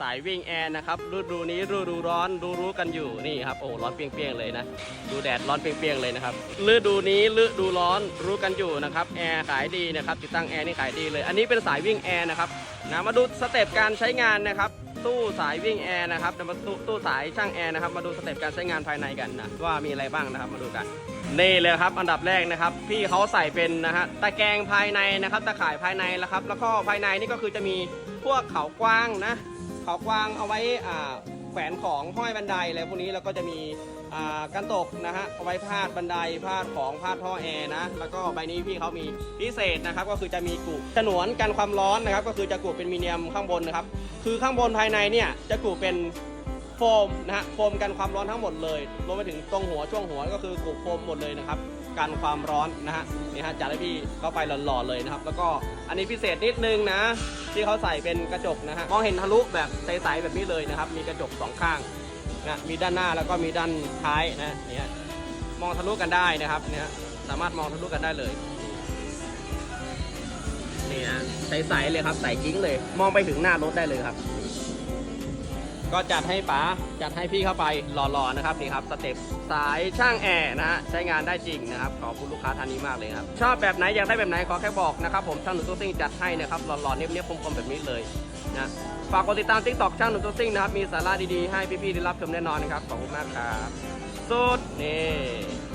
สายวิ่งแอร์นะครับฤดูนี้ฤดูร้อนรู้รู้กันอยู่นี่ครับโอ้ร้อนเปรี้ยงๆเลยนะดูแดดร้อนเปรี้ยงๆเลยนะครับฤดูนี้ฤดูร้อนรู้กันอยู่นะครับแอร์ขายดีนะครับติดตั้งแอร์นี่ขายดีเลย อันนี้เป็นสายวิ่งแอร์นะครับนะมาดูสเต็ปการใช้งานนะครับตู้สายวิ่งแอร์นะครับมาตู้ตู้สายช่างแอร์นะครับมาดูสเต็ปการใช้งานภายในกันนะว่ามีอะไรบ้างนะครับมาดูกันนี่เลยครับอันดับแรกนะครับพี่เขาใส่เป็นนะฮะตะแกรงภายในนะครับตะข่ายภายในแล้วครับแล้วก็ภายในนี่ก็คือจะมีพวกเขากว้างนะ เขากว้างเอาไว้แขวนของห้อยบันไดอะไรพวกนี้แล้วก็จะมีกันตกนะฮะเอาไว้พาดบันไดพาดของพาดท่อแอร์นะแล้วก็ใบนี้พี่เขามีพิเศษนะครับ ก็คือจะมีกุฉนวนกันความร้อนนะครับ ก็คือจะกุเป็นมีเนียมข้างบนนะครับ คือข้างบนภายในเนี่ยจะกุเป็นโฟมนะฮะโฟมกันความร้อนทั้งหมดเลยรวมไปถึงตรงหัวช่วงหัวก็คือกุโฟมหมดเลยนะครับ กันความร้อนนะฮะนี่ฮะจัดให้พี่เข้าไปหล่อๆเลยนะครับ แล้วก็อันนี้พิเศษนิดนึงนะ ที่เขาใส่เป็นกระจกนะฮะมองเห็นทะลุแบบใสๆแบบนี้เลยนะครับ มีกระจกสองข้างนะมีด้านหน้าแล้วก็มีด้านท้ายนะเนี่ยมองทะลุกันได้นะครับเนี่ยสามารถมองทะลุกันได้เลยนี่ฮะใสๆเลยครับใสจริงเลย มองไปถึงหน้ารถได้เลยครับ ก็จัดให้ป๋าจัดให้พี่เข้าไปหล่อๆนะครับนี่ครับสเต็ปสายช่างแอร์นะฮะใช้งานได้จริงนะครับขอบคุณลูกค้าท่านนี้มากเลยครับชอบแบบไหนอยากได้แบบไหนขอแค่บอกนะครับผมช่างหนุ่มตุ้งติ้งจัดให้นะครับหล่อๆเนี้ยบๆคมๆแบบนี้เลยนะฝากกดติดตามทิกตอกช่างหนุ่มตุ้งติ้งนะครับมีสาระดีๆให้พี่ๆได้รับชมแน่นอนนะครับขอบคุณมากครับสุดนี่